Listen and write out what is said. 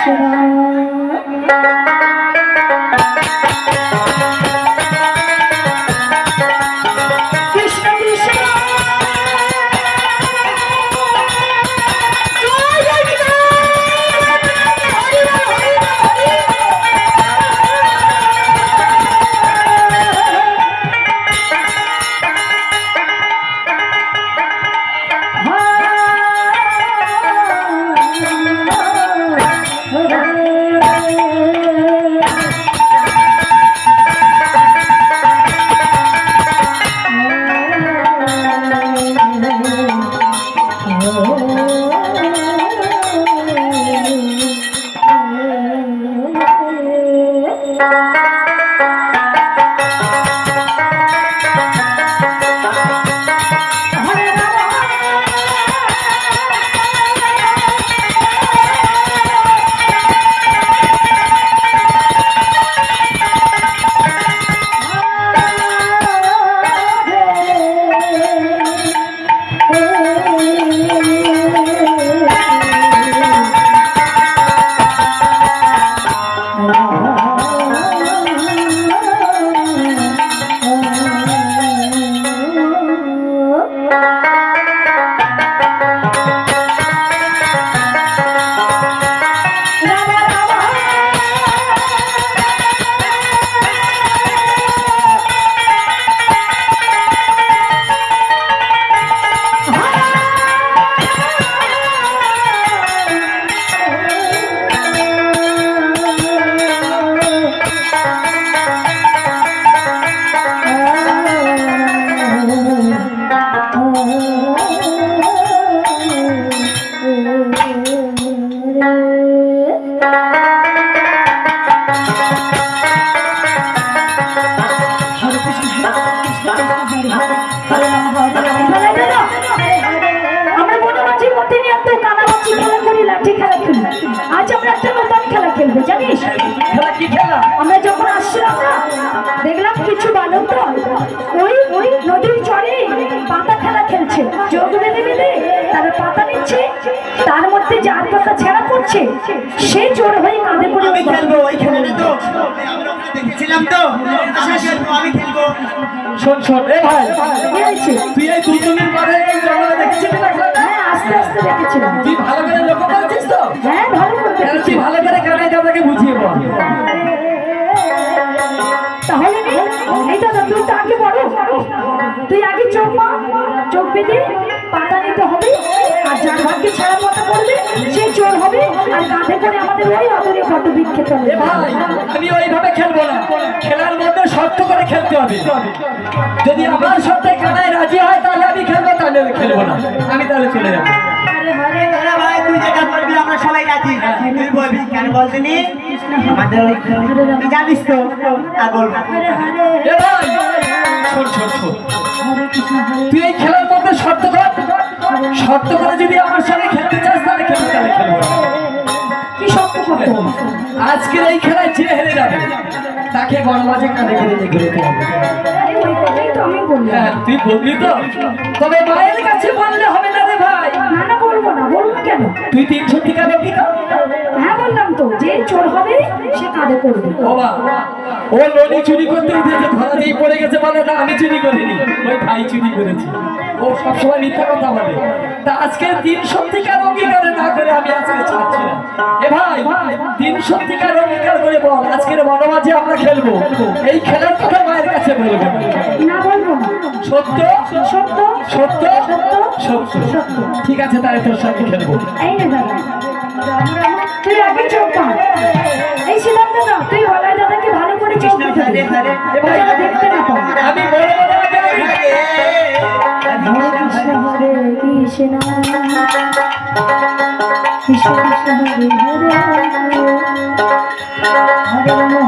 কৃষ্ণ আমরা বনবাজি প্রতিনিয়ত কানামাছি খেলা করি লাঠি খেলা খেলি আজ আমরা একটা পড়ছে সে চোর হয়ে কাঁধে করে আমি খেলব ওই খেলাটা তো আমরা ওখানে দেখেছিলাম তো আমি খেলব আমি খেলব শোন শোন এ ভাই কি হয়েছে? তুই এই দুজনের পরে এই জঙ্গলে দেখেছিলি না হ্যাঁ আস্তে আস্তে দেখেছিলাম তুই ভালো করে লক্ষ্য করছিস তো হ্যাঁ ভালো করে তুই ভালো করে দাদাকে বুঝিয়ে বল তাহলে দাদা তুই তো বড় তুই আগে চোখ মা চোখ বেঁধে পাতা নিতে হবে আর যার ভাগ্যে ছাড়া পাতা পড়বে সে চোর হবে আর কাঁধে করে আমাদের ওই আদরে কত বিক্ষেপ হবে ভাই আমি ওইভাবে খেলব না। খেলার মধ্যে শর্ত করে খেলতে হবে। যদি আমার শর্তে কানাই রাজি হয় তাহলে আমি খেলব তাহলে আমি খেলব না। আমি তাহলে চলে যাব। আরে হরে আরে ভাই কি? আজকের এই খেলায় যে হেরে যাবে তাকে গণমাঝে কানে ঘিরে নিয়ে ঘুরতে হবে তুই বললি তো। তবে মায়ের কাছে বললে হবে না রে ভাই। না না বলব না বলব কেন? তুই তিনশো টিকা রবি হ্যাঁ বললাম তো যে চোর হবে সে কাঁধে করবে। ও বা ও লনি চুরি করতে উঠেছে ধরা দিয়ে পড়ে গেছে বলে না আমি চুরি করিনি। ওই ভাই চুরি করেছি। ও সবসময় মিথ্যা কথা বলে। তা আজকে তিন সত্যিকার অঙ্গীকার না করে আমি আজকে তিন সত্যিকার অঙ্গীকার করে বল আজকের বনমাঝে আমরা খেলব। এই খেলার কথা মায়ের কাছে বলব না বলব। না সত্য? সত্য? সত্য? সত্য। সত্য। ঠিক আছে তাহলে তোর সঙ্গে খেলব। এই না দাদা। তুই আগে চোখ পা এই সিদ্ধান্ত না তুই হলাই দাদাকে ভালো করে চোখ দিতে দেখতে না পাও। আমি কৃষ্ণ হরে কৃষ্ণ। কৃষ্ণ কৃষ্ণ হরে হরে। হরে নমঃ